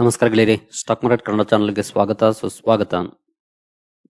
ನಮಸ್ಕಾರ ಗೆಳೆಯರಿ, stock market Kannada ಚಾನಲ್ಗೆ ಸ್ವಾಗತ, ಸುಸ್ವಾಗತ.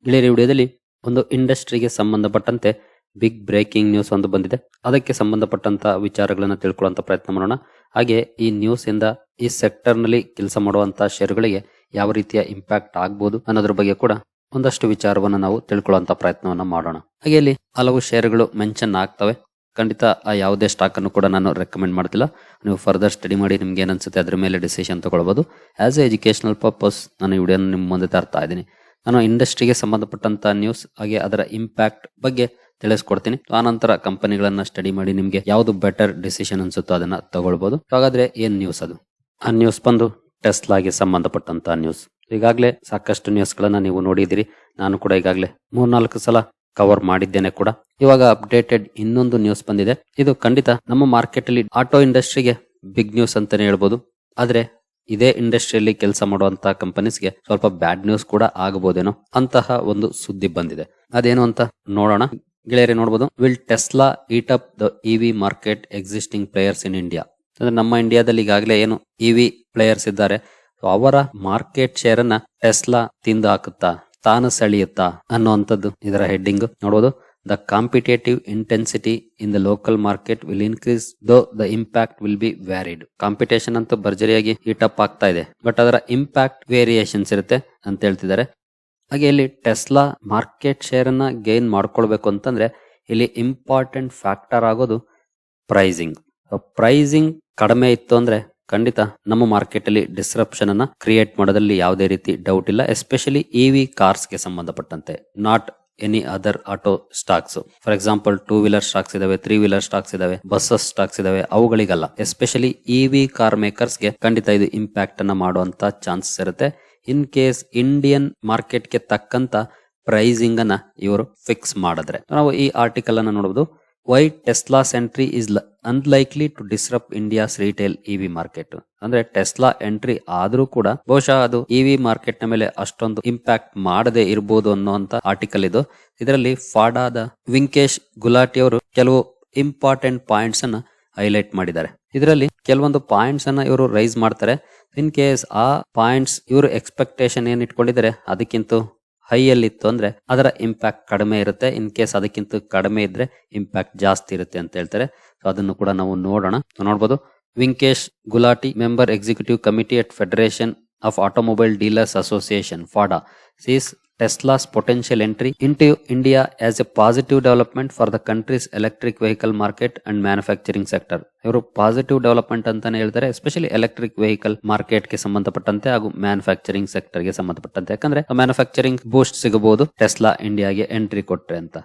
ಗೆಳೆಯರಿ ವಿಡಿಯೋದಲ್ಲಿ ಒಂದು ಇಂಡಸ್ಟ್ರಿಗೆ ಸಂಬಂಧಪಟ್ಟಂತೆ ಬಿಗ್ ಬ್ರೇಕಿಂಗ್ ನ್ಯೂಸ್ ಒಂದು ಬಂದಿದೆ. ಅದಕ್ಕೆ ಸಂಬಂಧಪಟ್ಟಂತ ವಿಚಾರಗಳನ್ನು ತಿಳ್ಕೊಳ್ಳುವಂತ ಪ್ರಯತ್ನ ಮಾಡೋಣ. ಹಾಗೆ ಈ ನ್ಯೂಸ್ ಇಂದ ಈ ಸೆಕ್ಟರ್ನಲ್ಲಿ ಕೆಲಸ ಮಾಡುವಂತಹ ಷೇರುಗಳಿಗೆ ಯಾವ ರೀತಿಯ ಇಂಪ್ಯಾಕ್ಟ್ ಆಗ್ಬಹುದು ಅನ್ನೋದ್ರ ಬಗ್ಗೆ ಕೂಡ ಒಂದಷ್ಟು ವಿಚಾರವನ್ನು ನಾವು ತಿಳ್ಕೊಳ್ಳುವಂತ ಪ್ರಯತ್ನವನ್ನ ಮಾಡೋಣ. ಹಾಗೆ ಇಲ್ಲಿ ಹಲವು ಷೇರುಗಳು ಮೆನ್ಷನ್ ಆಗ್ತವೆ. ಖಂಡಿತ ಆ ಯಾವುದೇ ಸ್ಟಾಕನ್ನು ಕೂಡ ನಾನು ರೆಕಮೆಂಡ್ ಮಾಡ್ತಿಲ್ಲ. ನೀವು ಫರ್ದರ್ ಸ್ಟಡಿ ಮಾಡಿ ನಿಮ್ಗೆ ಏನು ಅನ್ಸುತ್ತೆ ಅದ್ರ ಮೇಲೆ ಡಿಸಿಷನ್ ತಗೊಳ್ಬೋದು. ಆ್ಯಸ್ ಎ ಎಜುಕೇಷನಲ್ ಪರ್ಪಸ್ ನಾನು ಈ ವಿಡಿಯೋನ ನಿಮ್ಮ ಮುಂದೆ ತರ್ತಾ ಇದ್ದೀನಿ. ನಾನು ಇಂಡಸ್ಟ್ರಿಗೆ ಸಂಬಂಧಪಟ್ಟಂತ ನ್ಯೂಸ್ ಹಾಗೆ ಅದರ ಇಂಪ್ಯಾಕ್ಟ್ ಬಗ್ಗೆ ತಿಳಿಸ್ಕೊಡ್ತೀನಿ. ಆನಂತರ ಕಂಪನಿಗಳನ್ನು ಸ್ಟಡಿ ಮಾಡಿ ನಿಮಗೆ ಯಾವುದು ಬೆಟರ್ ಡಿಸಿಷನ್ ಅನ್ಸುತ್ತೋ ಅದನ್ನ ತಗೊಳ್ಬೋದು. ಹಾಗಾದ್ರೆ ಏನ್ ನ್ಯೂಸ್ ಅದು? ಆ ನ್ಯೂಸ್ ಬಂದು ಟೆಸ್ಲಾಗೆ ಸಂಬಂಧಪಟ್ಟಂತ ನ್ಯೂಸ್ ಈಗಾಗಲೇ ಸಾಕಷ್ಟು ನ್ಯೂಸ್ಗಳನ್ನು ನೀವು ನೋಡಿದಿರಿ ನಾನು ಕೂಡ ಈಗಾಗಲೇ ಮೂರ್ನಾಲ್ಕು ಸಲ ಕವರ್ ಮಾಡಿದ್ದೇನೆ ಕೂಡ. ಇವಾಗ ಅಪ್ಡೇಟೆಡ್ ಇನ್ನೊಂದು ನ್ಯೂಸ್ ಬಂದಿದೆ. ಇದು ಖಂಡಿತ ನಮ್ಮ ಮಾರ್ಕೆಟ್ ಅಲ್ಲಿ ಆಟೋ ಇಂಡಸ್ಟ್ರಿಗೆ ಬಿಗ್ ನ್ಯೂಸ್ ಅಂತಾನೆ ಹೇಳ್ಬೋದು. ಆದ್ರೆ ಇದೇ ಇಂಡಸ್ಟ್ರಿಯಲ್ಲಿ ಕೆಲಸ ಮಾಡುವಂತಹ ಕಂಪನೀಸ್ಗೆ ಸ್ವಲ್ಪ ಬ್ಯಾಡ್ ನ್ಯೂಸ್ ಕೂಡ ಆಗಬಹುದೇನೋ ಅಂತಹ ಒಂದು ಸುದ್ದಿ ಬಂದಿದೆ. ಅದೇನು ಅಂತ ನೋಡೋಣ. ಗೆಳೆಯರೇ ನೋಡಬಹುದು will Tesla eat up the EV market existing players in India ಅಂದ್ರೆ ನಮ್ಮ ಇಂಡಿಯಾದಲ್ಲಿ ಈಗಾಗಲೇ ಏನು ಇವಿ ಪ್ಲೇಯರ್ಸ್ ಇದ್ದಾರೆ. ಅವರ ಮಾರ್ಕೆಟ್ ಶೇರ್ ಅನ್ನ ಟೆಸ್ಲಾ ತಿಂದು ಹಾಕುತ್ತಾ? ತಾನು ಸೆಳೆಯುತ್ತಾ ಅನ್ನುವಂಥದ್ದು ಇದರ ಹೆಡ್ಡಿಂಗ್. ನೋಡಬಹುದು the competitive intensity in the local market will increase though the impact will be varied competition ಅಂತೂ ಭರ್ಜರಿಯಾಗಿ ಹೀಟ್ ಅಪ್ ಆಗ್ತಾ ಇದೆ. ಬಟ್ ಅದರ ಇಂಪ್ಯಾಕ್ಟ್ ವೇರಿಯೇಷನ್ಸ್ ಇರುತ್ತೆ ಅಂತ ಹೇಳ್ತಿದ್ದಾರೆ. ಹಾಗೆ ಇಲ್ಲಿ ಟೆಸ್ಲಾ ಮಾರ್ಕೆಟ್ ಶೇರ್ ಅನ್ನ ಗೇನ್ ಮಾಡ್ಕೊಳ್ಬೇಕು ಅಂತಂದ್ರೆ ಇಲ್ಲಿ ಇಂಪಾರ್ಟೆಂಟ್ ಫ್ಯಾಕ್ಟರ್ ಆಗೋದು ಪ್ರೈಸಿಂಗ್ ಪ್ರೈಸಿಂಗ್ ಕಡಿಮೆ ಇತ್ತು ಅಂದ್ರೆ ಖಂಡಿತ ನಮ್ಮ ಮಾರ್ಕೆಟ್ ಅಲ್ಲಿ ಡಿಸ್ರಪ್ಷನ್ ಅನ್ನ ಕ್ರಿಯೇಟ್ ಮಾಡೋದ್ರಲ್ಲಿ ಯಾವುದೇ ರೀತಿ ಡೌಟ್ ಇಲ್ಲ ಎಸ್ಪೆಷಲಿ ಇವಿ ಕಾರ್ಸ್ಗೆ ಸಂಬಂಧಪಟ್ಟಂತೆ not any other auto stocks for example two wheeler stocks ಇದಾವೆ ತ್ರೀ ವೀಲರ್ ಸ್ಟಾಕ್ಸ್ ಇದಾವೆ ಬಸ್ಸಸ್ ಸ್ಟಾಕ್ಸ್ ಇದಾವೆ, ಅವುಗಳಿಗಲ್ಲ. ಎಸ್ಪೆಷಲಿ ಇವಿ ಕಾರ್ ಮೇಕರ್ಸ್ಗೆ ಖಂಡಿತ ಇದು ಇಂಪ್ಯಾಕ್ಟ್ ಅನ್ನ ಮಾಡುವಂತ ಚಾನ್ಸಸ್ ಇರುತ್ತೆ. ಇನ್ ಕೇಸ್ ಇಂಡಿಯನ್ ಮಾರ್ಕೆಟ್ಗೆ ತಕ್ಕಂತ ಪ್ರೈಸಿಂಗ್ ಅನ್ನ ಇವರು ಫಿಕ್ಸ್ ಮಾಡಿದ್ರೆ. ನಾವು ಈ ಆರ್ಟಿಕಲ್ ಅನ್ನ ನೋಡಬಹುದು why Tesla entry is unlikely to disrupt India's retail EV market ಅಂದ್ರೆ ಟೆಸ್ಲಾ ಎಂಟ್ರಿ ಆದ್ರೂ ಕೂಡ ಬಹುಶಃ ಅದು ಇವಿ ಮಾರ್ಕೆಟ್ನ ಮೇಲೆ ಅಷ್ಟೊಂದು ಇಂಪ್ಯಾಕ್ಟ್ ಮಾಡದೆ ಇರಬಹುದು ಅನ್ನುವಂತ ಆರ್ಟಿಕಲ್ ಇದು. ಇದರಲ್ಲಿ ಫಾಡಾದ ವಿಂಕೇಶ್ ಗುಲಾಟಿ ಅವರು ಕೆಲವು ಇಂಪಾರ್ಟೆಂಟ್ ಪಾಯಿಂಟ್ಸ್ ಅನ್ನ ಹೈಲೈಟ್ ಮಾಡಿದ್ದಾರೆ. ಇದರಲ್ಲಿ ಕೆಲವೊಂದು ಪಾಯಿಂಟ್ಸ್ ಅನ್ನ ಇವರು ರೈಸ್ ಮಾಡ್ತಾರೆ. ಇನ್ ಕೇಸ್ ಆ ಪಾಯಿಂಟ್ಸ್ ಇವರು ಎಕ್ಸ್ಪೆಕ್ಟೇಷನ್ ಏನ್ ಇಟ್ಕೊಂಡಿದ್ದಾರೆ, ಅದಕ್ಕಿಂತ ಹೈ ಅಲ್ಲಿ ಇತ್ತು ಅಂದ್ರೆ ಅದರ ಇಂಪ್ಯಾಕ್ಟ್ ಕಡಿಮೆ ಇರುತ್ತೆ. ಇನ್ ಕೇಸ್ ಅದಕ್ಕಿಂತ ಕಡಿಮೆ ಇದ್ರೆ ಇಂಪ್ಯಾಕ್ಟ್ ಜಾಸ್ತಿ ಇರುತ್ತೆ ಅಂತ ಹೇಳ್ತಾರೆ. ಸೊ ಅದನ್ನು ಕೂಡ ನಾವು ನೋಡೋಣ. ನೋಡಬಹುದು Vinkesh Gulati member executive committee at federation of automobile dealers association FADA sees Tesla's potential entry into India as a positive development for the country's electric vehicle market and manufacturing sector ಇವರು positive development ಅಂತಾನೆ ಹೇಳ್ತಾರೆ especially electric vehicle ಮಾರ್ಕೆಟ್ಗೆ ಸಂಬಂಧಪಟ್ಟಂತೆ ಹಾಗೂ manufacturing ಸೆಕ್ಟರ್ಗೆ ಸಂಬಂಧಪಟ್ಟಂತೆ. ಯಾಕಂದ್ರೆ manufacturing boost ಸಿಗಬಹುದು ಟೆಸ್ಲಾ ಇಂಡಿಯಾಗೆ ಎಂಟ್ರಿ ಕೊಟ್ರೆ ಅಂತ.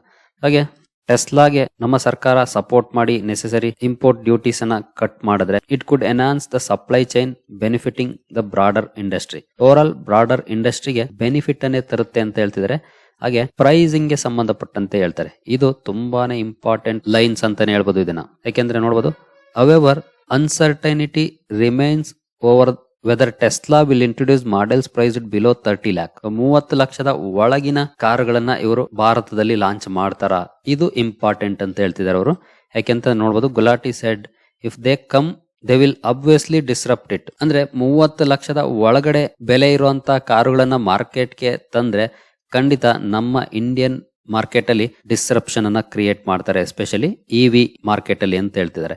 ಹಾಗೆ ಟೆಸ್ಲಾಗೆ ನಮ್ಮ ಸರ್ಕಾರ ಸಪೋರ್ಟ್ ಮಾಡಿ ನೆಸೆಸರಿ ಇಂಪೋರ್ಟ್ ಡ್ಯೂಟೀಸ್ ಅನ್ನ ಕಟ್ ಮಾಡಿದ್ರೆ it could enhance the supply chain benefiting the broader industry over broader ಇಂಡಸ್ಟ್ರಿಗೆ ಬೆನಿಫಿಟ್ ಅನ್ನೇ ತರುತ್ತೆ ಅಂತ ಹೇಳ್ತಿದ್ರೆ. ಹಾಗೆ ಪ್ರೈಸಿಂಗ್ಗೆ ಸಂಬಂಧಪಟ್ಟಂತೆ ಹೇಳ್ತಾರೆ. ಇದು ತುಂಬಾನೇ ಇಂಪಾರ್ಟೆಂಟ್ ಲೈನ್ಸ್ ಅಂತಾನೆ ಹೇಳ್ಬೋದು ಇದನ್ನ. ಯಾಕೆಂದ್ರೆ ನೋಡಬಹುದು however uncertainty remains over whether Tesla will introduce models price below thirty lakh ಮೂವತ್ತು ಲಕ್ಷದ ಒಳಗಿನ ಕಾರುಗಳನ್ನ ಇವರು ಭಾರತದಲ್ಲಿ ಲಾಂಚ್ ಮಾಡ್ತಾರ. ಇದು ಇಂಪಾರ್ಟೆಂಟ್ ಅಂತ ಹೇಳ್ತಿದ್ದಾರೆ ಅವರು. ಯಾಕೆಂತ ನೋಡಬಹುದು Gulati said if they come they will obviously disrupt it ಅಂದ್ರೆ ಮೂವತ್ತು ಲಕ್ಷದ ಒಳಗಡೆ ಬೆಲೆ ಇರುವಂತ ಕಾರುಗಳನ್ನ ಮಾರ್ಕೆಟ್ಗೆ ತಂದ್ರೆ ಖಂಡಿತ ನಮ್ಮ ಇಂಡಿಯನ್ ಮಾರ್ಕೆಟ್ ಅಲ್ಲಿ ಡಿಸ್ರಪ್ಷನ್ ಅನ್ನ ಕ್ರಿಯೇಟ್ ಮಾಡ್ತಾರೆ ಎಸ್ಪೆಷಲಿ ಇವಿ ಮಾರ್ಕೆಟ್ ಅಲ್ಲಿ ಅಂತ ಹೇಳ್ತಿದ್ದಾರೆ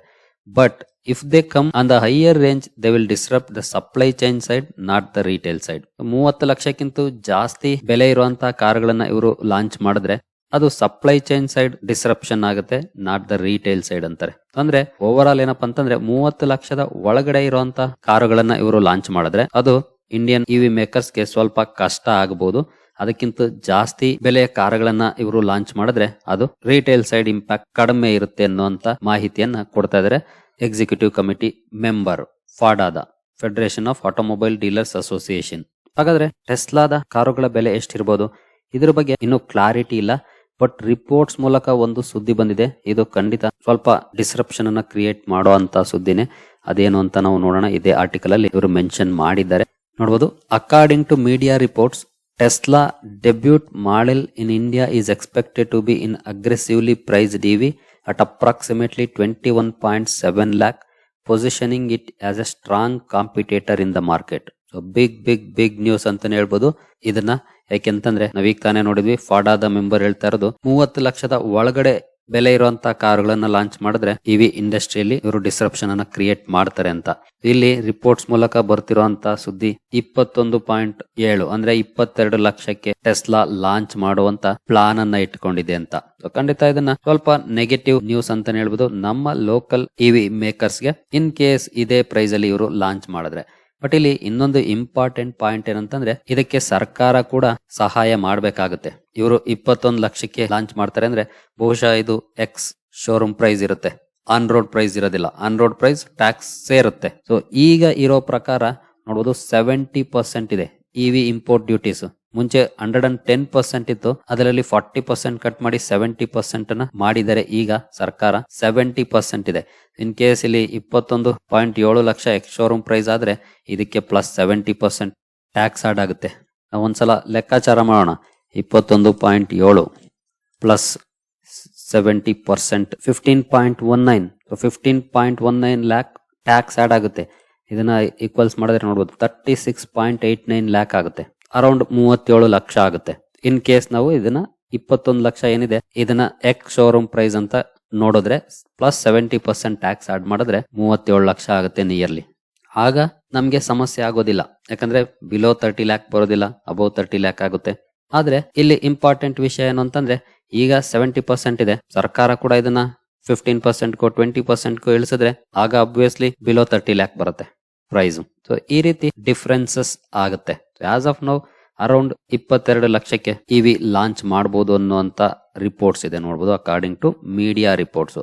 but if they come on the higher range they will disrupt the supply chain side, not the retail side. ಮೂವತ್ತು ಲಕ್ಷಕ್ಕಿಂತ ಜಾಸ್ತಿ ಬೆಲೆ ಇರುವಂತಹ ಕಾರ್ಗಳನ್ನ ಇವರು ಲಾಂಚ್ ಮಾಡಿದ್ರೆ ಅದು ಸಪ್ಲೈ ಚೈನ್ ಸೈಡ್ ಡಿಸ್ರಪ್ಷನ್ ಆಗುತ್ತೆ ನಾಟ್ ದ ರಿಟೇಲ್ ಸೈಡ್ ಅಂತಾರೆ ಅಂದ್ರೆ ಓವರ್ ಆಲ್ ಏನಪ್ಪಾ ಅಂತಂದ್ರೆ ಮೂವತ್ತು ಲಕ್ಷದ ಒಳಗಡೆ ಇರುವಂತಹ ಕಾರುಗಳನ್ನ ಇವರು ಲಾಂಚ್ ಮಾಡಿದ್ರೆ ಅದು ಇಂಡಿಯನ್ ಇವಿ ಮೇಕರ್ಸ್ಗೆ ಸ್ವಲ್ಪ ಕಷ್ಟ ಆಗಬಹುದು ಅದಕ್ಕಿಂತ ಜಾಸ್ತಿ ಬೆಲೆಯ ಕಾರುಗಳನ್ನ ಇವರು ಲಾಂಚ್ ಮಾಡಿದ್ರೆ ಅದು ರಿಟೇಲ್ ಸೈಡ್ ಇಂಪ್ಯಾಕ್ಟ್ ಕಡಿಮೆ ಇರುತ್ತೆ ಅನ್ನುವಂತ ಮಾಹಿತಿಯನ್ನ ಕೊಡ್ತಾ ಇದ್ದಾರೆ executive committee member ಫಾಡಾದ federation of automobile dealers association ಹಾಗಾದ್ರೆ ಟೆಸ್ಲಾದ ಕಾರುಗಳ ಬೆಲೆ ಎಷ್ಟಿರ್ಬೋದು? ಇದ್ರ ಬಗ್ಗೆ ಇನ್ನೂ ಕ್ಲಾರಿಟಿ ಇಲ್ಲ ಬಟ್ ರಿಪೋರ್ಟ್ಸ್ ಮೂಲಕ ಒಂದು ಸುದ್ದಿ ಬಂದಿದೆ. ಇದು ಖಂಡಿತ ಸ್ವಲ್ಪ ಡಿಸ್ರಪ್ಷನ್ ಅನ್ನ ಕ್ರಿಯೇಟ್ ಮಾಡುವಂತ ಸುದ್ದಿನೇ. ಅದೇನು ಅಂತ ನಾವು ನೋಡೋಣ. ಇದೇ ಆರ್ಟಿಕಲ್ ಅಲ್ಲಿ ಇವರು ಮೆನ್ಷನ್ ಮಾಡಿದ್ದಾರೆ. ನೋಡಬಹುದು according to media reports in India is expected to be in aggressively price D V at approximately twenty one point seven lakh positioning it as a strong competitor in the market so big big big news ಅಂತಾನೆ ಹೇಳ್ಬೋದು. ಇದನ್ನ ಯಾಕೆಂತಂದ್ರೆ ನಾವೀಗ ತಾನೇ ನೋಡಿದ್ವಿ ಫಾಡಾದ member ಹೇಳ್ತಾ ಇರೋದು, ಮೂವತ್ತು ಲಕ್ಷದ ಒಳಗಡೆ ಬೆಲೆ ಇರುವಂತ ಕಾರುಗಳನ್ನ ಲಾಂಚ್ ಮಾಡಿದ್ರೆ ಇವಿ ಇಂಡಸ್ಟ್ರಿಯಲ್ಲಿ ಇವರು ಡಿಸ್ರಪ್ಷನ್ ಅನ್ನ ಕ್ರಿಯೇಟ್ ಮಾಡ್ತಾರೆ ಅಂತ. ಇಲ್ಲಿ ರಿಪೋರ್ಟ್ಸ್ ಮೂಲಕ ಬರ್ತಿರುವಂತ ಸುದ್ದಿ ಇಪ್ಪತ್ತೊಂದು ಪಾಯಿಂಟ್ ಏಳು ಅಂದ್ರೆ ಇಪ್ಪತ್ತೆರಡು ಲಕ್ಷಕ್ಕೆ ಟೆಸ್ಲಾ ಲಾಂಚ್ ಮಾಡುವಂತ ಪ್ಲಾನ್ ಅನ್ನ ಇಟ್ಕೊಂಡಿದೆ ಅಂತ. ಖಂಡಿತ ಇದನ್ನ ಸ್ವಲ್ಪ ನೆಗೆಟಿವ್ ನ್ಯೂಸ್ ಅಂತಾನೆ ಹೇಳ್ಬೋದು. ನಮ್ಮ ಲೋಕಲ್ ಇವಿ ಮೇಕರ್ಸ್ಗೆ ಇನ್ ಕೇಸ್ ಇದೇ ಪ್ರೈಸ್ ಅಲ್ಲಿ ಇವರು ಲಾಂಚ್ ಮಾಡಿದ್ರೆ. ಬಟ್ ಇಲ್ಲಿ ಇನ್ನೊಂದು ಇಂಪಾರ್ಟೆಂಟ್ ಪಾಯಿಂಟ್ ಏನಂತಂದ್ರೆ ಇದಕ್ಕೆ ಸರ್ಕಾರ ಕೂಡ ಸಹಾಯ ಮಾಡಬೇಕಾಗುತ್ತೆ. ಇವರು ಇಪ್ಪತ್ತೊಂದು ಲಕ್ಷಕ್ಕೆ ಲಾಂಚ್ ಮಾಡ್ತಾರೆ ಅಂದ್ರೆ ಬಹುಶಃ ಇದು ಎಕ್ಸ್ ಶೋರೂಮ್ ಪ್ರೈಸ್ ಇರುತ್ತೆ. ಆನ್ ರೋಡ್ ಪ್ರೈಸ್ ಇರೋದಿಲ್ಲ. ಆನ್ ರೋಡ್ ಪ್ರೈಸ್ ಟ್ಯಾಕ್ಸ್ ಸೇರುತ್ತೆ. ಸೊ ಈಗ ಇರೋ ಪ್ರಕಾರ ನೋಡಬಹುದು ಸೆವೆಂಟಿ ಪರ್ಸೆಂಟ್ ಇದೆ ಇವಿ ಇಂಪೋರ್ಟ್ ಡ್ಯೂಟೀಸ್ ಮುಂಚೆ ಹಂಡ್ರೆಡ್ ಅಂಡ್ ಟೆನ್ ಪರ್ಸೆಂಟ್ ಇತ್ತು. ಅದರಲ್ಲಿ ಫಾರ್ಟಿ ಪರ್ಸೆಂಟ್ ಕಟ್ ಮಾಡಿ ಸೆವೆಂಟಿ ಪರ್ಸೆಂಟ್ ಅನ್ನ ಮಾಡಿದರೆ ಈಗ ಸರ್ಕಾರ ಸೆವೆಂಟಿ ಪರ್ಸೆಂಟ್ ಇದೆ. ಇನ್ ಕೇಸ್ ಇಲ್ಲಿ ಇಪ್ಪತ್ತೊಂದು ಪಾಯಿಂಟ್ ಏಳು ಲಕ್ಷ ಎಕ್ಸ್ ಶೋರೂಮ್ ಪ್ರೈಸ್ ಆದ್ರೆ ಇದಕ್ಕೆ plus seventy percent tax add ಆಗುತ್ತೆ. ನಾವು ಒಂದ್ಸಲ ಲೆಕ್ಕಾಚಾರ ಮಾಡೋಣ. ಇಪ್ಪತ್ತೊಂದು ಪಾಯಿಂಟ್ ಏಳು plus seventy percent fifteen point one nine fifteen point one nine lakh tax add ಆಗುತ್ತೆ. ಇದನ್ನ ಈಕ್ವಲ್ಸ್ ಮಾಡಿದ್ರೆ ನೋಡ್ಬೋದು thirty six point eight nine lakh ಆಗುತ್ತೆ. ಅರೌಂಡ್ ಮೂವತ್ತೇಳು ಲಕ್ಷ ಆಗುತ್ತೆ. ಇನ್ ಕೇಸ್ ನಾವು ಇದನ್ನ ಇಪ್ಪತ್ತೊಂದು ಲಕ್ಷ ಏನಿದೆ, ಇದನ್ನ ಎಕ್ ಶೋರೂಮ್ ಪ್ರೈಸ್ ಅಂತ ನೋಡಿದ್ರೆ plus seventy percent tax add ಮಾಡಿದ್ರೆ ಮೂವತ್ತೇಳು ಲಕ್ಷ ಆಗುತ್ತೆ ನಿಯರ್ಲಿ ಆಗ ನಮ್ಗೆ ಸಮಸ್ಯೆ ಆಗೋದಿಲ್ಲ. ಯಾಕಂದ್ರೆ ಬಿಲೋ ತರ್ಟಿ ಲ್ಯಾಕ್ ಬರೋದಿಲ್ಲ ಅಬೌವ್ ತರ್ಟಿ ಲ್ಯಾಕ್ ಆಗುತ್ತೆ. ಆದ್ರೆ ಇಲ್ಲಿ ಇಂಪಾರ್ಟೆಂಟ್ ವಿಷಯ ಏನು ಅಂತಂದ್ರೆ, ಈಗ ಸೆವೆಂಟಿ ಪರ್ಸೆಂಟ್ ಇದೆ, ಸರ್ಕಾರ ಕೂಡ ಇದನ್ನ ಫಿಫ್ಟೀನ್ ಪರ್ಸೆಂಟ್ಗೂ ಟ್ವೆಂಟಿ ಪರ್ಸೆಂಟ್ಗೂ ಇಳಿಸಿದ್ರೆ, ಆಗ ಅಬ್ವಿಯಸ್ಲಿ ಬಿಲೋ ತರ್ಟಿ ಲ್ಯಾಕ್ ಬರುತ್ತೆ. ಪ್ರೈಸ್ ಸೊ ಈ ರೀತಿ ಡಿಫ್ರೆನ್ಸಸ್ ಆಗುತ್ತೆ. ಆಸ್ ಆಫ್ ನೌ ಅರೌಂಡ್ ಇಪ್ಪತ್ತೆರಡು ಲಕ್ಷಕ್ಕೆ ಇವಿ ಲಾಂಚ್ ಮಾಡಬಹುದು ಅನ್ನುವಂತ ರಿಪೋರ್ಟ್ಸ್ ಇದೆ ನೋಡಬಹುದು ಅಕಾರ್ಡಿಂಗ್ ಟು ಮೀಡಿಯಾ ರಿಪೋರ್ಟ್ಸ್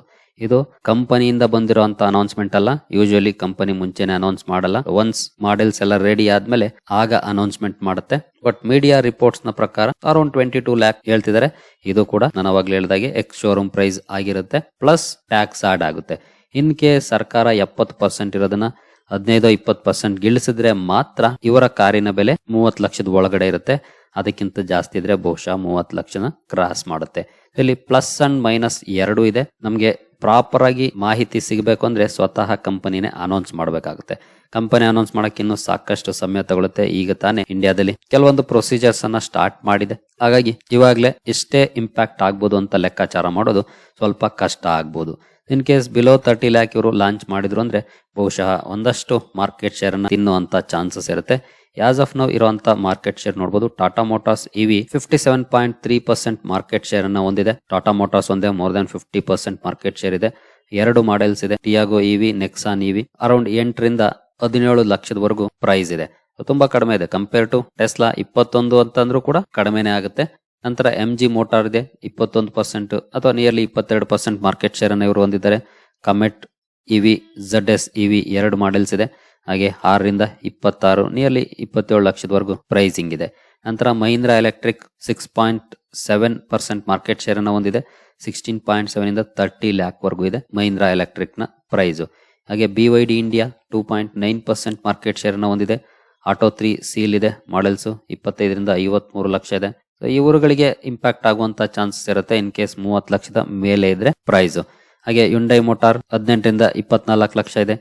ಇದು ಕಂಪನಿಯಿಂದ ಬಂದಿರುವಂತ ಅನೌನ್ಸ್ಮೆಂಟ್ ಅಲ್ಲ. ಯೂಶುವಲಿ ಕಂಪನಿ ಮುಂಚೆನೆ ಅನೌನ್ಸ್ ಮಾಡಲ್ಲ. ಒನ್ಸ್ ಮಾಡೆಲ್ಸ್ ಎಲ್ಲ ರೆಡಿ ಆದ್ಮೇಲೆ ಆಗ ಅನೌನ್ಸ್ಮೆಂಟ್ ಮಾಡುತ್ತೆ. ಬಟ್ ಮೀಡಿಯಾ ರಿಪೋರ್ಟ್ಸ್ನ ಪ್ರಕಾರ ಅರೌಂಡ್ ಟ್ವೆಂಟಿ ಟೂ ಲ್ಯಾಕ್ ಹೇಳ್ತಿದ್ದಾರೆ. ಇದು ಕೂಡ ನಾನು ಅವಾಗ್ಲೇ ಹೇಳಿದಾಗೆ ಎಕ್ಸ್ ಶೋರೂಮ್ ಪ್ರೈಸ್ ಆಗಿರುತ್ತೆ. ಪ್ಲಸ್ ಟ್ಯಾಕ್ಸ್ ಆಡ್ ಆಗುತ್ತೆ. ಇನ್ ಕೇಸ್ ಸರ್ಕಾರ ಎಪ್ಪತ್ತು ಪರ್ಸೆಂಟ್ ಇರೋದನ್ನ ಹದಿನೈದು ಇಪ್ಪತ್ತು ಪರ್ಸೆಂಟ್ ಗಿಳಿಸಿದ್ರೆ ಮಾತ್ರ ಇವರ ಕಾರಿನ ಬೆಲೆ ಮೂವತ್ತು ಲಕ್ಷದ ಒಳಗಡೆ ಇರುತ್ತೆ. ಅದಕ್ಕಿಂತ ಜಾಸ್ತಿ ಇದ್ರೆ ಬಹುಶಃ ಮೂವತ್ತು ಲಕ್ಷನ ಕ್ರಾಸ್ ಮಾಡುತ್ತೆ. ಇಲ್ಲಿ ಪ್ಲಸ್ ಅಂಡ್ ಮೈನಸ್ ಎರಡು ಇದೆ. ನಮಗೆ ಪ್ರಾಪರ್ ಆಗಿ ಮಾಹಿತಿ ಸಿಗಬೇಕು ಅಂದ್ರೆ ಸ್ವತಃ ಕಂಪನಿನೇ ಅನೌನ್ಸ್ ಮಾಡಬೇಕಾಗುತ್ತೆ. ಕಂಪನಿ ಅನೌನ್ಸ್ ಮಾಡಕ್ಕೆ ಇನ್ನೂ ಸಾಕಷ್ಟು ಸಮಯ ತಗೊಳುತ್ತೆ. ಈಗ ತಾನೇ ಇಂಡಿಯಾದಲ್ಲಿ ಕೆಲವೊಂದು ಪ್ರೊಸೀಜರ್ಸ್ ಅನ್ನ ಸ್ಟಾರ್ಟ್ ಮಾಡಿದೆ. ಹಾಗಾಗಿ ಇವಾಗಲೇ ಇಷ್ಟೇ ಇಂಪ್ಯಾಕ್ಟ್ ಆಗ್ಬೋದು ಅಂತ ಲೆಕ್ಕಾಚಾರ ಮಾಡೋದು ಸ್ವಲ್ಪ ಕಷ್ಟ ಆಗ್ಬೋದು. In case below thirty lakh ಇವರು ಲಾಂಚ್ ಮಾಡಿದ್ರು ಅಂದ್ರೆ ಬಹುಶಃ ಒಂದಷ್ಟು ಮಾರ್ಕೆಟ್ ಶೇರ್ ಅನ್ನ ತಿನ್ನುವಂತ ಚಾನ್ಸಸ್ ಇರುತ್ತೆ. ಯಾಸ್ ಆಫ್ ನೌ ಇರುವಂತ ಮಾರ್ಕೆಟ್ ಶೇರ್ ನೋಡಬಹುದು Tata Motors EV fifty seven point three percent market share ಅನ್ನ ಹೊಂದಿದೆ. ಟಾಟಾ ಮೋಟಾರ್ಸ್ ಒಂದೇ more than fifty percent market share ಇದೆ. ಎರಡು ಮಾಡೆಲ್ಸ್ ಇದೆ Tiago EV Nexon EV around ಎಂಟರಿಂದ ಹದಿನೇಳು ಲಕ್ಷದವರೆಗೂ ಪ್ರೈಸ್ ಇದೆ. ತುಂಬಾ ಕಡಿಮೆ ಇದೆ. ಕಂಪೇರ್ ಟು ಟೆಸ್ಲಾ ಇಪ್ಪತ್ತೊಂದು ಅಂತಂದ್ರೂ ಕೂಡ ಕಡಿಮೆನೆ ಆಗುತ್ತೆ. ನಂತರ ಎಂ ಜಿ ಮೋಟಾರ್ ಇದೆ ಇಪ್ಪತ್ತೊಂದು ಪರ್ಸೆಂಟ್ ಅಥವಾ ನಿಯರ್ಲಿ ಇಪ್ಪತ್ತೆರಡು ಪರ್ಸೆಂಟ್ ಮಾರ್ಕೆಟ್ ಶೇರ್ ಅನ್ನು ಇವರು ಹೊಂದಿದ್ದಾರೆ. Comet EV Z S EV ಎರಡು ಮಾಡೆಲ್ಸ್ ಇದೆ. ಹಾಗೆ ಆರರಿಂದ ಇಪ್ಪತ್ತಾರು ನಿಯರ್ಲಿ ಇಪ್ಪತ್ತೇಳು ಲಕ್ಷದವರೆಗೂ ಪ್ರೈಸಿಂಗ್ ಇದೆ. ನಂತರ Mahindra electric six point seven percent market share ಅನ್ನು ಹೊಂದಿದೆ. ಸಿಕ್ಸ್ಟೀನ್ ಪಾಯಿಂಟ್ ಸೆವೆನ್ ಇಂದ ತರ್ಟಿ ಲ್ಯಾಕ್ ವರೆಗೂ ಇದೆ ಮಹೀಂದ್ರ ಎಲೆಕ್ಟ್ರಿಕ್ನ ಪ್ರೈಸ್ ಹಾಗೆ B Y D India two point nine percent market share ಅನ್ನು ಹೊಂದಿದೆ. ಆಟೋ ತ್ರೀ ಸೀಲ್ ಇದೆ ಮಾಡೆಲ್ಸ್ ಇಪ್ಪತ್ತೈದರಿಂದ ಐವತ್ಮೂರು ಲಕ್ಷ ಇದೆ. ಇವರುಗಳಿಗೆ ಇಂಪ್ಯಾಕ್ಟ್ ಆಗುವಂತ ಚಾನ್ಸಸ್ ಇರುತ್ತೆ ಇನ್ ಕೇಸ್ ಮೂವತ್ತು ಲಕ್ಷದ ಮೇಲೆ ಇದ್ರೆ ಪ್ರೈಸ್ ಹಾಗೆ ಯುಂಡೈ ಮೋಟಾರ್ ಹದಿನೆಂಟರಿಂದ ಇಪ್ಪತ್ನಾಲ್ಕು ಲಕ್ಷ ಇದೆ.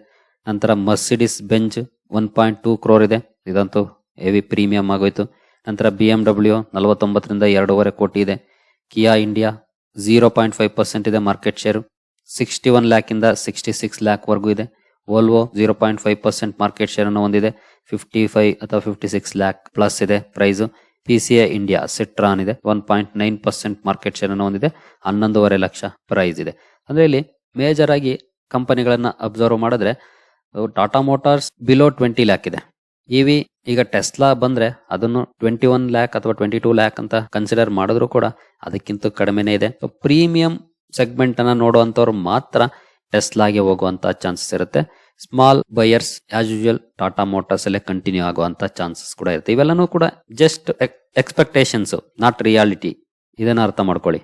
ನಂತರ Mercedes Benz one point two crore ಇದೆ. ಇದಂತೂ ಹೆವಿ ಪ್ರೀಮಿಯಂ ಆಗೋಯ್ತು. ನಂತರ ಬಿ ಎಂ ಡಬ್ಲ್ಯೂ ನಲವತ್ತೊಂಬತ್ತರಿಂದ ಎರಡೂವರೆ ಕೋಟಿ ಇದೆ. Kia India zero point five percent ಇದೆ market share sixty one lakh ಇಂದ ಸಿಕ್ಸ್ಟಿ ಸಿಕ್ಸ್ ಲ್ಯಾಕ್ ವರೆಗೂ ಇದೆ. Volvo zero point five percent market share ಅನ್ನು ಹೊಂದಿದೆ. ಫಿಫ್ಟಿ ಫೈವ್ ಅಥವಾ ಫಿಫ್ಟಿ ಸಿಕ್ಸ್ ಲ್ಯಾಕ್ ಪ್ಲಸ್ ಇದೆ price P C I India Citroen ಇದೆ. One point nine percent market share ಅನ್ನು ಹೊಂದಿದೆ ಹನ್ನೊಂದೂವರೆ ಲಕ್ಷ ಪ್ರೈಸ್ ಇದೆ. ಅಂದ್ರೆ ಇಲ್ಲಿ ಮೇಜರ್ ಆಗಿ ಕಂಪನಿಗಳನ್ನ ಅಬ್ಸರ್ವ್ ಮಾಡಿದ್ರೆ Tata Motors below twenty lakh ಇದೆ. ಇವಿ ಈಗ ಟೆಸ್ಲಾ ಬಂದ್ರೆ ಅದನ್ನು ಟ್ವೆಂಟಿ ಒನ್ ಲ್ಯಾಕ್ ಅಥವಾ ಟ್ವೆಂಟಿ ಟೂ ಲ್ಯಾಕ್ ಅಂತ ಕನ್ಸಿಡರ್ ಮಾಡಿದ್ರು ಕೂಡ ಅದಕ್ಕಿಂತ ಕಡಿಮೆನೇ ಇದೆ. ಪ್ರೀಮಿಯಂ ಸೆಗ್ಮೆಂಟ್ ಅನ್ನ ನೋಡುವಂತವ್ರು ಮಾತ್ರ ಟೆಸ್ಲಾಗೆ ಹೋಗುವಂತ ಚಾನ್ಸಸ್ ಇರುತ್ತೆ. Small buyers as usual Tata Motors ಅಲ್ಲೇ ಕಂಟಿನ್ಯೂ ಆಗುವಂತ ಚಾನ್ಸಸ್ ಕೂಡ ಇರುತ್ತೆ. ಇವೆಲ್ಲನೂ ಕೂಡ ಜಸ್ಟ್ ಎಕ್ಸ್ಪೆಕ್ಟೇಷನ್ಸ್ ನಾಟ್ ರಿಯಾಲಿಟಿ ಇದನ್ನ ಅರ್ಥ ಮಾಡ್ಕೊಳ್ಳಿ.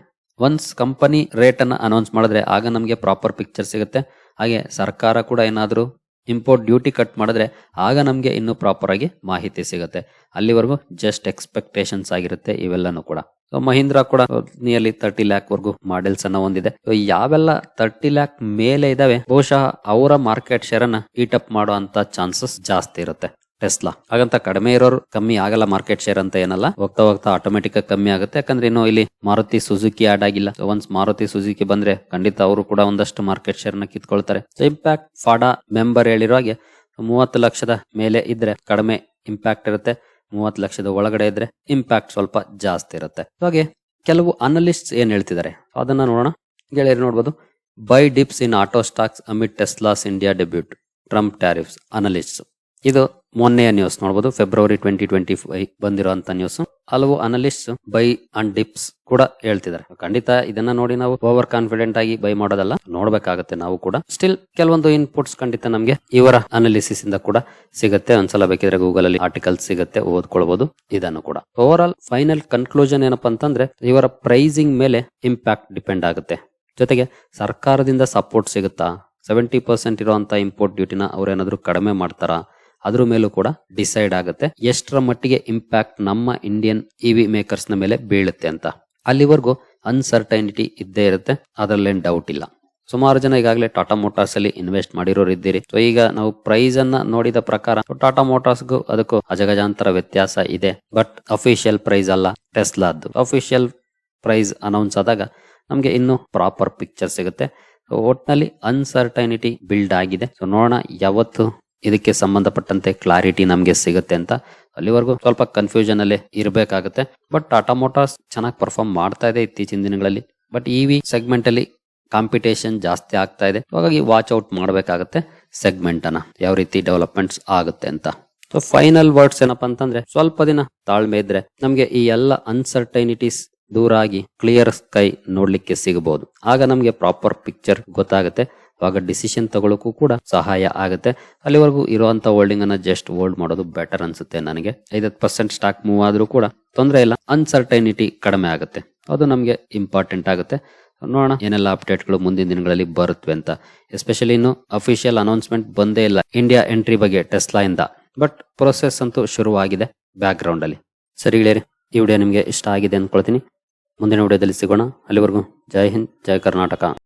ಒನ್ಸ್ ಕಂಪನಿ ರೇಟ್ ಅನ್ನ ಅನೌನ್ಸ್ ಮಾಡಿದ್ರೆ ಆಗ ನಮಗೆ ಪ್ರಾಪರ್ ಪಿಕ್ಚರ್ ಸಿಗುತ್ತೆ. ಹಾಗೆ ಸರ್ಕಾರ ಕೂಡ ಏನಾದರೂ ಇಂಪೋರ್ಟ್ ಡ್ಯೂಟಿ ಕಟ್ ಮಾಡಿದ್ರೆ ಆಗ ನಮಗೆ ಇನ್ನೂ ಪ್ರಾಪರ್ ಆಗಿ ಮಾಹಿತಿ ಸಿಗುತ್ತೆ. ಅಲ್ಲಿವರೆಗೂ ಜಸ್ಟ್ ಎಕ್ಸ್ಪೆಕ್ಟೇಷನ್ಸ್ ಆಗಿರುತ್ತೆ ಇವೆಲ್ಲನೂ ಕೂಡ. ಮಹೀಂದ್ರ ಕೂಡ ನಿಯರ್ಲಿ ತರ್ಟಿ ಲ್ಯಾಕ್ ವರ್ಗು ಮಾಡೆಲ್ಸ್ ಅನ್ನ ಹೊಂದಿದೆ. ಯಾವೆಲ್ಲ ತರ್ಟಿ ಲ್ಯಾಕ್ ಮೇಲೆ ಇದಾವೆ, ಬಹುಶಃ ಅವರ ಮಾರ್ಕೆಟ್ ಶೇರ್ ಅನ್ನ ಅಪ್ ಅಂತ ಚಾನ್ಸಸ್ ಜಾಸ್ತಿ ಇರುತ್ತೆ. ಟೆಸ್ಲಾ ಹಾಗಂತ ಕಡಿಮೆ ಇರೋರು ಕಮ್ಮಿ ಆಗಲ್ಲ ಮಾರ್ಕೆಟ್ ಶೇರ್ ಅಂತ ಏನಲ್ಲ. ಹೋಗ್ತಾ ಹೋಗ್ತಾ ಆಟೋಮೆಟಿಕ್ ಕಮ್ಮಿ ಆಗುತ್ತೆ. ಯಾಕಂದ್ರೆ ಇನ್ನು ಇಲ್ಲಿ ಮಾರುತಿ ಸುಜುಕಿ ಆಡ್ ಆಗಿಲ್ಲ. ಒನ್ಸ್ ಮಾರುತಿ ಸುಜುಕಿ ಬಂದ್ರೆ ಖಂಡಿತ ಅವರು ಕೂಡ ಒಂದಷ್ಟು ಮಾರ್ಕೆಟ್ ಶೇರ್ನ ಕಿತ್ಕೊಳ್ತಾರೆ. ಇಂಪ್ಯಾಕ್ಟ್ ಫಾಡಾ ಮೆಂಬರ್ ಹೇಳಿರೋ ಹಾಗೆ, ಮೂವತ್ತು ಲಕ್ಷದ ಮೇಲೆ ಇದ್ರೆ ಕಡಿಮೆ ಇಂಪ್ಯಾಕ್ಟ್ ಇರುತ್ತೆ. ಮೂವತ್ತು ಲಕ್ಷದ ಒಳಗಡೆ ಇದ್ರೆ ಇಂಪ್ಯಾಕ್ಟ್ ಸ್ವಲ್ಪ ಜಾಸ್ತಿ ಇರುತ್ತೆ. ಹಾಗೆ ಕೆಲವು ಅನಲಿಸ್ಟ್ ಏನ್ ಹೇಳ್ತಿದ್ದಾರೆ? ಅದನ್ನ ನೋಡೋಣ. ಗೆಳೆಯರು ನೋಡ್ಬೋದು. Buy dips in auto stocks amid Tesla's India debut Trump tariffs analyst ಇದು ಮೊನ್ನೆಯ ನ್ಯೂಸ್ ನೋಡಬಹುದು ಫೆಬ್ರವರಿ ಟ್ವೆಂಟಿ ಟ್ವೆಂಟಿ ಫೈವ್ ಬಂದಿರುವಂತ ನ್ಯೂಸ್ ಹಲವು ಅನಲಿಸ್ಟ್ ಬೈ ಅಂಡ್ ಡಿಪ್ಸ್ ಕೂಡ ಹೇಳ್ತಿದ್ದಾರೆ. ಖಂಡಿತ ಇದನ್ನ ನೋಡಿ ನಾವು ಓವರ್ ಕಾನ್ಫಿಡೆಂಟ್ ಆಗಿ ಬೈ ಮಾಡೋದಲ್ಲ, ನೋಡ್ಬೇಕಾಗತ್ತೆ ನಾವು ಕೂಡ. ಸ್ಟಿಲ್ ಕೆಲವೊಂದು ಇನ್ಪುಟ್ಸ್ ಖಂಡಿತ ನಮಗೆ ಇವರ ಅನಾಲಿಸಿಸ್ ಇಂದ ಕೂಡ ಸಿಗುತ್ತೆ. ಒಂದ್ಸಲ ಬೇಕಿದ್ರೆ ಗೂಗಲ್ ಅಲ್ಲಿ ಆರ್ಟಿಕಲ್ ಸಿಗುತ್ತೆ ಓದ್ಕೊಳ್ಬಹುದು ಇದನ್ನು ಕೂಡ. ಓವರ್ ಆಲ್ ಫೈನಲ್ ಕನ್ಕ್ಲೂಷನ್ ಏನಪ್ಪಾ ಅಂತಂದ್ರೆ, ಇವರ ಪ್ರೈಸಿಂಗ್ ಮೇಲೆ ಇಂಪ್ಯಾಕ್ಟ್ ಡಿಪೆಂಡ್ ಆಗುತ್ತೆ. ಜೊತೆಗೆ ಸರ್ಕಾರದಿಂದ ಸಪೋರ್ಟ್ ಸಿಗುತ್ತಾ? ಸೆವೆಂಟಿ ಪರ್ಸೆಂಟ್ ಇರುವಂತ ಇಂಪೋರ್ಟ್ ಡ್ಯೂಟಿನ ಅವ್ರೇನಾದ್ರೂ ಕಡಿಮೆ ಮಾಡ್ತಾರಾ? ಅದ್ರ ಮೇಲೂ ಕೂಡ ಡಿಸೈಡ್ ಆಗುತ್ತೆ. ಎಷ್ಟರ ಮಟ್ಟಿಗೆ ಇಂಪ್ಯಾಕ್ಟ್ ನಮ್ಮ ಇಂಡಿಯನ್ ಇವಿ ಮೇಕರ್ಸ್ನ ಮೇಲೆ ಬೀಳುತ್ತೆ ಅಂತ. ಅಲ್ಲಿವರೆಗೂ ಅನ್ಸರ್ಟೈನಿಟಿ ಇದ್ದೇ ಇರುತ್ತೆ. ಅದರಲ್ಲೇನ್ ಡೌಟ್ ಇಲ್ಲ. ಸುಮಾರು ಜನ ಈಗಾಗಲೇ ಟಾಟಾ ಮೋಟಾರ್ಸ್ ಅಲ್ಲಿ ಇನ್ವೆಸ್ಟ್ ಮಾಡಿರೋರು ಇದ್ದೀರಿ. ಸೊ ಈಗ ನಾವು ಪ್ರೈಸ್ ಅನ್ನ ನೋಡಿದ ಪ್ರಕಾರ ಟಾಟಾ ಮೋಟಾರ್ಸ್ಗೂ ಅದಕ್ಕೂ ಅಜಗಜಾಂತರ ವ್ಯತ್ಯಾಸ ಇದೆ. ಬಟ್ ಅಫಿಷಿಯಲ್ ಪ್ರೈಸ್ ಅಲ್ಲ ಟೆಸ್ಲಾದ್ದು ಅಫಿಷಿಯಲ್ ಪ್ರೈಸ್ ಅನೌನ್ಸ್ ಆದಾಗ ನಮಗೆ ಇನ್ನು ಪ್ರಾಪರ್ ಪಿಕ್ಚರ್ ಸಿಗುತ್ತೆ. ಒಟ್ನಲ್ಲಿ ಅನ್ಸರ್ಟೈನಿಟಿ ಬಿಲ್ಡ್ ಆಗಿದೆ. ಸೊ ನೋಡೋಣ ಯಾವತ್ತು ಇದಕ್ಕೆ ಸಂಬಂಧಪಟ್ಟಂತೆ ಕ್ಲಾರಿಟಿ ನಮಗೆ ಸಿಗುತ್ತೆ ಅಂತ ಅಲ್ಲಿವರೆಗೂ ಸ್ವಲ್ಪ ಕನ್ಫ್ಯೂಷನ್ ಅಲ್ಲಿ ಇರಬೇಕಾಗುತ್ತೆ. ಬಟ್ ಟಾಟಾ ಮೋಟಾರ್ಸ್ ಚೆನ್ನಾಗಿ ಪರ್ಫಾರ್ಮ್ ಮಾಡ್ತಾ ಇದೆ ಇತ್ತೀಚಿನ ದಿನಗಳಲ್ಲಿ. ಬಟ್ ಇ ವಿ ಸೆಗ್ಮೆಂಟ್ ಅಲ್ಲಿ ಕಾಂಪಿಟೇಷನ್ ಜಾಸ್ತಿ ಆಗ್ತಾ ಇದೆ. ಹಾಗಾಗಿ ವಾಚ್ ಔಟ್ ಮಾಡಬೇಕಾಗುತ್ತೆ ಸೆಗ್ಮೆಂಟ್ ಅನ್ನ. ಯಾವ ರೀತಿ ಡೆವಲಪ್ಮೆಂಟ್ಸ್ ಆಗುತ್ತೆ ಅಂತ. ಸೊ ಫೈನಲ್ ವರ್ಡ್ಸ್ ಏನಪ್ಪಾ ಅಂತಂದ್ರೆ ಸ್ವಲ್ಪ ದಿನ ತಾಳ್ಮೆ ಇದ್ರೆ ನಮಗೆ ಈ ಎಲ್ಲ ಅನ್ಸರ್ಟೈನಿಟೀಸ್ ದೂರ ಆಗಿ ಕ್ಲಿಯರ್ ಸ್ಕೈ ನೋಡ್ಲಿಕ್ಕೆ ಸಿಗಬಹುದು ಆಗ ನಮಗೆ ಪ್ರಾಪರ್ ಪಿಕ್ಚರ್ ಗೊತ್ತಾಗುತ್ತೆ. ಆವಾಗ ಡಿಸಿಷನ್ ತಗೊಳಕ್ಕೂ ಕೂಡ ಸಹಾಯ ಆಗುತ್ತೆ. ಅಲ್ಲಿವರೆಗೂ ಇರುವಂತ ಹೋಲ್ಡಿಂಗ್ ಅನ್ನ ಜಸ್ಟ್ ಹೋಲ್ಡ್ ಮಾಡೋದು ಬೆಟರ್ ಅನ್ಸುತ್ತೆ ನನಗೆ. ಐದತ್ತು ಪರ್ಸೆಂಟ್ ಸ್ಟಾಕ್ ಮೂವ್ ಆದ್ರೂ ಕೂಡ ತೊಂದರೆ ಇಲ್ಲ. ಅನ್ಸರ್ಟೈನಿಟಿ ಕಡಿಮೆ ಆಗುತ್ತೆ. ಅದು ನಮಗೆ ಇಂಪಾರ್ಟೆಂಟ್ ಆಗುತ್ತೆ. ನೋಡೋಣ ಏನೆಲ್ಲ ಅಪ್ಡೇಟ್ಗಳು ಮುಂದಿನ ದಿನಗಳಲ್ಲಿ ಬರುತ್ತವೆ ಅಂತ. ಎಸ್ಪೆಷಲಿ ಇನ್ನು ಅಫಿಷಿಯಲ್ ಅನೌನ್ಸ್ಮೆಂಟ್ ಬಂದೇ ಇಲ್ಲ. ಇಂಡಿಯಾ ಎಂಟ್ರಿ ಬಗ್ಗೆ ಟೆಸ್ಲಾ ಇಂದ. ಬಟ್ ಪ್ರೊಸೆಸ್ ಅಂತೂ ಶುರುವಾಗಿದೆ ಬ್ಯಾಕ್ ಗ್ರೌಂಡ್ ಅಲ್ಲಿ. ಸರಿ ಗೆಳೆಯರಿ ಈ ವಿಡಿಯೋ ನಿಮಗೆ ಇಷ್ಟ ಆಗಿದೆ ಅಂದ್ಕೊಳ್ತೀನಿ. ಮುಂದಿನ ವಿಡಿಯೋದಲ್ಲಿ ಸಿಗೋಣ. ಅಲ್ಲಿವರೆಗೂ ಜೈ ಹಿಂದ್, ಜೈ ಕರ್ನಾಟಕ.